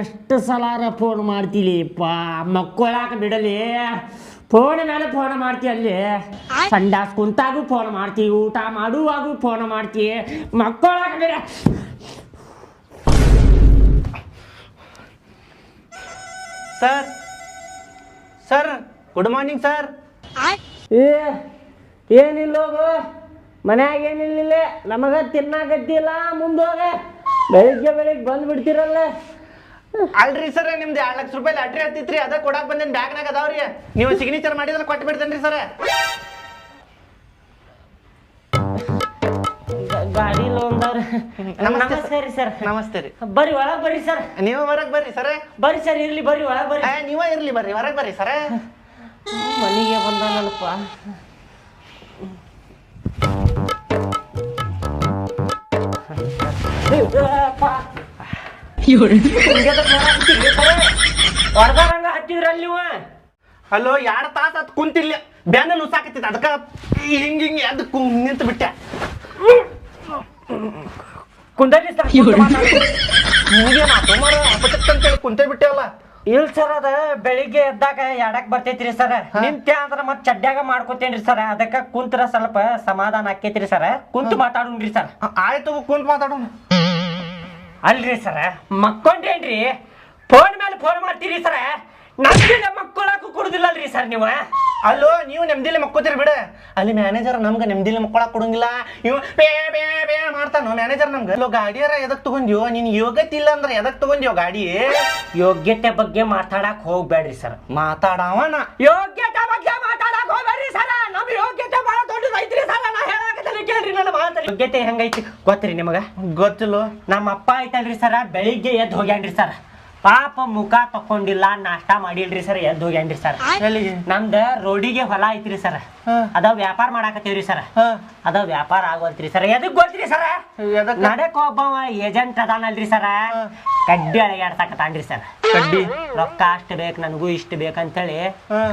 ಎಷ್ಟು ಸಲಾರ ಫೋನ್ ಮಾಡ್ತೀಲಿಪ್ಪ ಮಕ್ಕಳಾಕ ಬಿಡಲಿ. ಫೋನ್ ಮೇಲೆ ಫೋನ್ ಮಾಡ್ತಿ ಅಲ್ಲಿ. ಸಂಡಾಸ್ ಕುಂತಾಗೂ ಫೋನ್ ಮಾಡ್ತಿ ಊಟ ಮಾಡುವಾಗೂ ಫೋನ್ ಮಾಡ್ತಿ. ಮಕ್ಕಳಾಕ ಬಿಡ. Sir sir good morning sir ಏ ಏನಿಲ್ಲ ಹೋಗು. ಮನ್ಯಾಗ ಏನಿಲ್ಲ ನಮಗ ತಿನ್ನಾಕತ್ತಿಲ್ಲ ಮುಂದೋಗ ಬೆಳಿಗ್ಗೆ ಬೆಳಿಗ್ಗೆ ಬಂದ್ಬಿಡ್ತೀರಲ್ಲ ಅಲ್ರಿ ಸರ್ ನಿಮ್ದು ಎರಡು ಲಕ್ಷ ರೂಪಾಯಿ ಲಾಟ್ರಿ ಹತ್ತಿತ್ರಿ ಅದ ಕೊಡಕ್ ಬಂದೇನ್ ಬ್ಯಾಗ್ನಾಗ ಅದಾವ್ರಿ. ನೀವು ಸಿಗ್ನೇಚರ್ ಮಾಡಿದ್ರೆ ಕೊಟ್ಟು ಬಿಡ್ತೇನ್ರಿ ಸರ್. ಗಾಡಿ ಲೋನ್ ನಮಸ್ತೆ ರೀ ಸರ್. ನಮಸ್ತೆ ರೀ. ಬರ್ರಿ ಒಳಗ್ ಬರ್ರಿ ಸರ್. ನೀವು ಹೊರಗ್ ಬರ್ರಿ ಸರ್. ಬರ್ರಿ ಸರ್ ಇರ್ಲಿ ಬರ್ರಿ ಒಳಗ್ ಬರ್ರಿ. ನೀವ ಇರ್ಲಿ ಬರ್ರಿ ಹೊರಗ್ ಬರ್ರಿ ಸರ್. ಮನೆಗೆ ಬಂದಾನಲ್ಪ ಹೊರಬರಂಗ ಹತ್ತಿದ್ರಲ್ಲ ನೀವು ಹಲೋ ಎರಡ್ ತಾಸ ಅದ್ ಕುಂತಿಲ್ಲ ಬ್ಯಾನ ನುಸಾಕತ್ತಿತ್ತು ಅದಕ್ಕ ಹಿಂಗ ಹಿಂಗ ಎದ್ದು ಕು ನಿಂತು ಬಿಟ್ಟೆ ಕುಂದಲ್ಲಿ ಸರ್ ನಿಮಗೇನು ಸುಮಾರು ಅಂತೇಳಿ ಕುಂತೇ ಬಿಟ್ಟೆ ಅಲ್ಲ. ಇಲ್ ಸರ್ ಅದ ಬೆಳಿಗ್ಗೆ ಎದ್ದಾಗ ಎಡಕ್ ಬರ್ತೈತ್ರಿ ಸರ್. ನಿಂತೆ ಅಂದ್ರ ಮತ್ ಚಡ್ಡ್ಯಾಗ ಮಾಡ್ಕೊತೇನ್ರಿ ಸರ್. ಅದಕ್ಕ ಕುಂತ್ರ ಸ್ವಲ್ಪ ಸಮಾಧಾನ ಆಕೇತ್ರಿ ಸರ್. ಕುಂತು ಮಾತಾಡೋಣ್ರಿ ಸರ್. ಆಯ್ತು ಕುಂತ್ ಮಾತಾಡೋಣ. ಅಲ್ರಿ ಸರ ಮಕ್ಕೊಂಡೇನ್ರಿ? ಫೋನ್ ಮೇಲೆ ಫೋನ್ ಮಾಡ್ತೀರಿ ಸರ? ನಮ್ಗಿಂದ ಮಕ್ಕೊಳಕ್ಕೂ ಕೊಡುದಿಲ್ಲಲ್ರಿ ಸರ್ ನೀವು ಅಲ್ಲೋ ನೀವು ನೆಮ್ಮದಿಲಿ ಮಕ್ಕೋತೀರಿ ಬಿಡ. ಅಲ್ಲಿ ಮ್ಯಾನೇಜರ್ ನಮ್ಗೆ ನೆಮ್ಮದಿಲಿ ಮಕ್ಕೊಳಕ್ ಕೊಡಂಗಿಲ್ಲ. ಇವ ಪೇ ಪೇ ಪೇ ಮಾಡ್ತಾನೋ ಮ್ಯಾನೇಜರ್ ನಮ್ಗೆ. ಅಲ್ಲೋ ಗಾಡಿಯಾರ ಎದಕ್ ತಗೊಂಡ್ಯೋ? ನೀನ್ ಯೋಗ್ಯತೆ ಇಲ್ಲ ಅಂದ್ರೆ ಎದಕ್ ತಗೊಂಡ್ಯೋ ಗಾಡಿ? ಯೋಗ್ಯತೆ ಬಗ್ಗೆ ಮಾತಾಡಕ್ ಹೋಗ್ಬೇಡ್ರಿ ಸರ್. ಮಾತಾಡವನ. ಯೋಗ್ಯತೆ ಬಗ್ಗೆ ಮಾತಾಡಕ್ ಹೋಗ್ಬೇಡ್ರಿ ಸರ್. ನಮ್ ಯೋಗ್ಯತೆ ಬಹಳ ದೊಡ್ಡದೈತ್ರಿ ಸರ ನಾ ಹೇಳಾಕತ್ತೀನಿ ಕೇಳ್ರಿ ನನ್ನ ಮಾತು ಯೋಗ್ಯತೆ ಹೆಂಗೈತಿ ಗೊತ್ತ್ರಿ ನಿಮಗ? ಗೊತ್ತಿಲ್ಲ ನಮ್ಮ ಅಪ್ಪ ಐತಲ್ರಿ ಸರ, ಬೆಳಿಗ್ಗೆ ಎದ್ದು ಹೋಗ್ಯಾನ್ರಿ ಸರ್. ಪಾಪ ಮುಖ ತಕೊಂಡಿಲ್ಲ ನಾಷ್ಟಾ ಮಾಡಿಲ್ರಿ ಸರ್ ಎದ್ದು ಹೋಗ್ಯಾನ್ರಿ ಸರ್ ಎಲ್ಲಿಗೆ ನಮ್ದ ರೋಡಿಗೆ ಹೊಲ ಐತ್ರಿ ಸರ್. ಅದ ವ್ಯಾಪಾರ ಮಾಡಾಕತ್ತೀವ್ರಿ ಸರ್. ಅದ ವ್ಯಾಪಾರ ಆಗೋಲ್ತ್ರಿ ಸರ್ ಎದಕ್ ಗೊತ್ತ್ರಿ ಸರ್ ನಡಕ್ ಒಬ್ಬವ ಏಜೆಂಟ್ ಅದಾನಲ್ರಿ ಸರ್ ಕಡ್ಡಿ ಅಳಗ್ಯಾಡ್ಸಕತ್ತಾನ್ರಿ ಸರ್ ಕಡ್ಡಿ? ರೊಕ್ಕ ಅಷ್ಟು ಬೇಕು ನನಗೂ ಇಷ್ಟು ಬೇಕಂತೇಳಿ.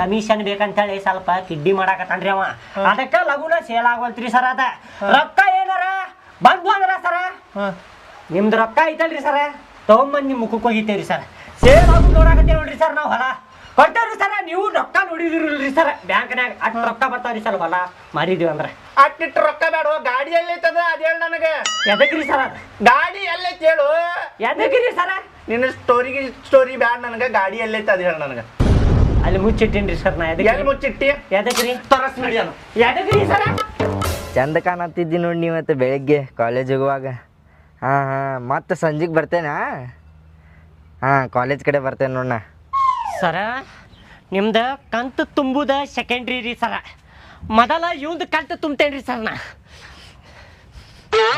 ಕಮಿಷನ್ ಬೇಕಂತೇಳಿ ಸ್ವಲ್ಪ ಕಿಡ್ಡಿ ಮಾಡಾಕತ್ತಾನ್ರಿ ಅವ. ಅದಕ್ಕ ಲಗುನ ಸೇಲ್ ಆಗೋಲ್ತ್ರಿ ಸರ್ ಅದ. ರೊಕ್ಕ ಏನಾರ ಬಂದ್ವು ಅಂದ್ರ ಸರ ಹಾ. ನಿಮ್ದು ರೊಕ್ಕ ಐತಲ್ರಿ ಸರ ತಗೊಂಬಂದ್ ನಿಮ್ ಮುಖಕ್ಕೆ ಹೋಗಿದ್ದೇವ್ರಿ ಸರ್. ಸೇಲ್ ಆಗು ನೋಡಾಕತ್ತೀವಿ ನೋಡ್ರಿ ಸರ್ ನಾವು ಹೊಲ. ಕೊಟ್ಟವ್ರಿ ಸರ್ ನೀವು ರೊಕ್ಕ ನೋಡಿದಿರಲ್ರಿ ಸರ್. ಬ್ಯಾಂಕ್ನ್ಯಾಗ ಅಟ್ ರೊಕ್ಕ ಬರ್ತಾವ್ರಿ ಸರ್ ಹೊಲ. ಮಾರಿದೀವಿ ಅಂದ್ರೆ. ಅಟ್ಟಿಟ್ಟು ರೊಕ್ಕ ಬೇಡ ಗಾಡಿ ಎಲ್ಲೈತದ ಅದ ಹೇಳ ನನಗೆ. ಎದಕ್ರಿ ಸರ್ ಅದ? ಗಾಡಿ ಎಲ್ಲೈತಿ ಹೇಳು. ಎದಕ್ರಿ ಸರ? ನಿನ್ನ ಸ್ಟೋರಿಗೆ ಸ್ಟೋರಿ ಬ್ಯಾಡ ನನಗೆ ಗಾಡಿ ಎಲ್ಲೈತೆ ಅದ್ ಹೇಳ ನನಗೆ. ಅಲ್ಲಿ ಮುಚ್ಚಿಟ್ಟೇನ್ರಿ ಸರ್ ನಾ ಎಲ್ಲಿ ಮುಚ್ಚಿಟ್ಟಿ? ಎದಕ್ರಿ? ತರಸ್ ನಡಿಯನು ಎದಕ್ರಿ ಸರ? ಚಂದ ಕಾಣತ್ತಿದ್ದಿ ನೋಡಿ ನೀವತ್ತು ಬೆಳಗ್ಗೆ ಕಾಲೇಜ್ ಹೋಗುವಾಗ. ಹಾಂ ಹಾಂ ಮತ್ತೆ ಸಂಜೆಗೆ ಬರ್ತೇನಾ? ಹಾಂ ಕಾಲೇಜ್ ಕಡೆ ಬರ್ತೇನೆ ನೋಡಣ ಸರ ನಿಮ್ದು ಕಂತು ತುಂಬುದ ಸೆಕೆಂಡ್ರಿ ರೀ ಸರ. ಮೊದಲ ಇವಂದು ಕಂತು ತುಂಬ್ತೇನ್ರಿ ಸರ್ ನಾ.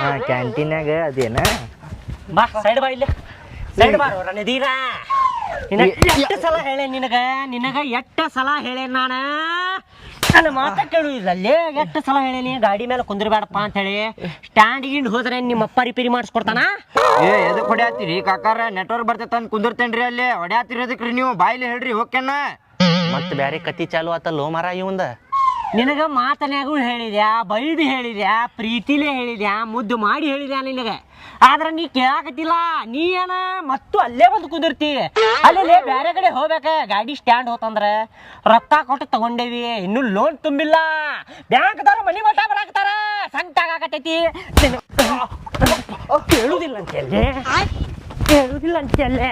ಹಾಂ ಕ್ಯಾಂಟೀನ್ಯಾಗ ಅದೇನ? ಬಾ ಸೈಡ್ ಬಾ ಇಲ್ಲ. ಸೈಡ್ ಬಾ ರಣಧೀರ ನಿನಗೆ ಎಷ್ಟು ಸಲ ಹೇಳೆ ನಿನಗ? ನಿನಗ ಎಷ್ಟು ಸಲ ಹೇಳೆ ನಾನು? ನನ್ನ ಮಾತ ಎಷ್ಟು ಸಲ ಹೇಳೇನಿ ಗಾಡಿ ಮೇಲೆ ಕುಂದ್ರಬೇಡಪ್ಪ ಅಂತ ಹೇಳಿ ಸ್ಟ್ಯಾಂಡ್ ಗಿಂಡ್ ಹೋದ್ರೆ ನಿಮ್ಮ ಅಪ್ಪ ರಿಪೇರಿ ಮಾಡಿಸ್ಕೊಡ್ತಾನ? ಏ ಎದಕ್ಕೆ ಹೊಡ್ಯಾತಿರಿ? ಕಾಕಾರ ನೆಟ್ವರ್ಕ್ ಬರ್ತೈತೆ ಅಂತ ಕುಂದಿರ್ತೇನ್ರಿ ಅಲ್ಲಿ. ಹೊಡ್ಯಾತಿರೋದಕ್ರಿ ರೀ ನೀವು? ಬಾಯ್ಲಿ ಹೇಳ್ರಿ ಓಕೆನ ಮತ್ತೆ ಬೇರೆ ಕತಿ ಚಾಲು ಆತಲ್ಲೋ ಮರ ಇವಂದ. ನಿನಗ ಮಾತನ್ಯಾಗೂ ಹೇಳಿದ್ಯಾ ಬೈದು ಹೇಳಿದ್ಯಾ ಪ್ರೀತಿಲೇ ಹೇಳಿದ್ಯಾ ಮುದ್ದು ಮಾಡಿ ಹೇಳಿದ್ಯಾ ನಿನಗೆ? ಆದ್ರ ನೀ ಕೇಳಾಕತ್ತಿಲ್ಲ ನೀ ಏನ ಮತ್ತು ಅಲ್ಲೇ ಬಂದು ಕುದಿರ್ತಿ. ಅಲ್ಲೇ ಬೇರೆ ಕಡೆ ಹೋಗ್ಬೇಕ ಗಾಡಿ ಸ್ಟ್ಯಾಂಡ್ ಹೋತಂದ್ರ ರೊಕ್ಕ ಕೊಟ್ಟು ತಗೊಂಡೇವಿ ಇನ್ನು ಲೋನ್ ತುಂಬಿಲ್ಲ. ಬ್ಯಾಂಕ್ದವ್ರು ಮನಿ ಮಠ ಬರಾಕ್ತಾರ ಸಂಕಟ ಆಗಾಕತೈತಿ ಕೇಳುದಿಲ್ಲ ಅಂತೇಳಿ ಕೇಳುದಿಲ್ಲ ಅಂತಲ್ಲೇ